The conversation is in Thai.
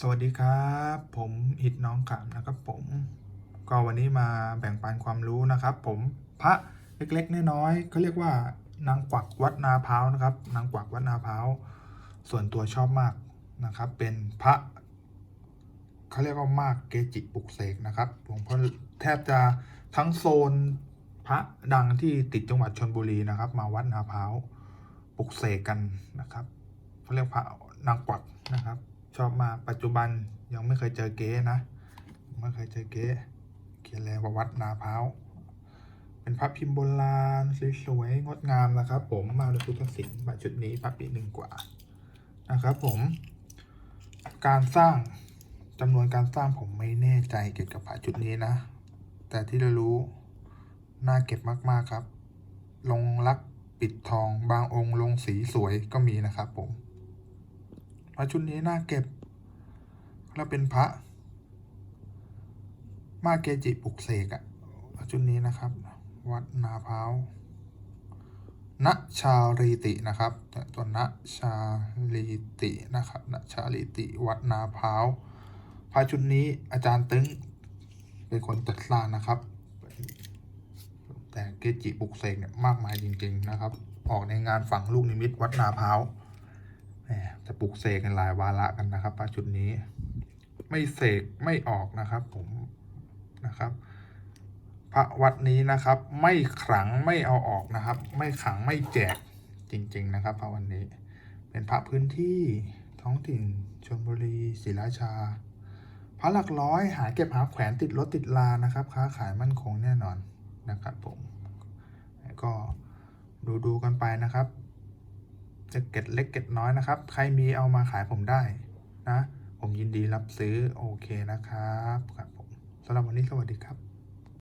สวัสดีครับ ผมอิดน้องขามนะครับผม ก็วันนี้มาแบ่งปันความรู้นะครับ ผมพระเล็กๆน้อยๆเขาเรียกว่านางกวักวัดนาพานะครับ นางกวักวัดนาพาส่วนตัวชอบมากนะครับ เป็นพระเขาเรียกว่ามากเกจิปลุกเสกนะครับหลวงพ่อแทบจะทั้งโซนพระดังที่ติดจังหวัดชนบุรีนะครับ มาวัดนาพาปลุกเสกกันนะครับเขาเรียกพระนางกวักนะครับ ชอบมากปัจจุบันยังไม่เคยเจอเก๊นะไม่เคยเจอเก๊เขียนแล้วว่าวัดนาพร้าวเป็นพระพิมพ์โบราณสวยๆงดงามนะครับ ผมมาด้วยพุทธศิลป์มาชุดนี้พระปีหนึ่งกว่านะครับ ผม การสร้างจำนวนการสร้างผมไม่แน่ใจเกี่ยวกับพระชุดนี้นะ แต่ที่เรารู้น่าเก็บมากๆครับ ลงรักปิดทองบางองค์ลงสีสวยก็มีนะครับผม พระชุดนี้น่าเก็บ แล้วเป็นพระ มาเกจิปุกเสกอะพระชุดนี้นะครับ วัดนาพร้าวณชาลีตินะครับ ตัวณชาลีตินะครับณชาลีติวัดนาพร้าวพระชุดนี้อาจารย์ตึงเป็นคนจัดสร้างนะครับ แต่เกจิปุกเสกเนี่ยมากมายจริง ๆ นะครับ ออกในงานฝังลูกนิมิตวัดนาพร้าว จะปลุกเสกกันหลายวาระกันนะครับพระชุดนี้ ไม่เสกไม่ออกนะครับ ผมนะครับ พระวัดนี้นะครับ ไม่ขลังไม่เอาออกนะครับ ไม่ขังไม่แจกจริง ๆ นะครับ พระวันนี้ เป็นพระพื้นที่ท้องถิ่นชลบุรีศรีราชา พระหลักร้อยหาเก็บหาแขวนติดรถติดลานะครับ ค้าขายมั่นคงแน่นอนนะครับ ผมก็ดูดูกันไปนะครับ จะเก็ดเล็กเก็ดน้อยนะครับ ใครมีเอามาขายผมได้นะ ผมยินดีรับซื้อโอเคนะครับครับผมสำหรับวันนี้สวัสดีครับ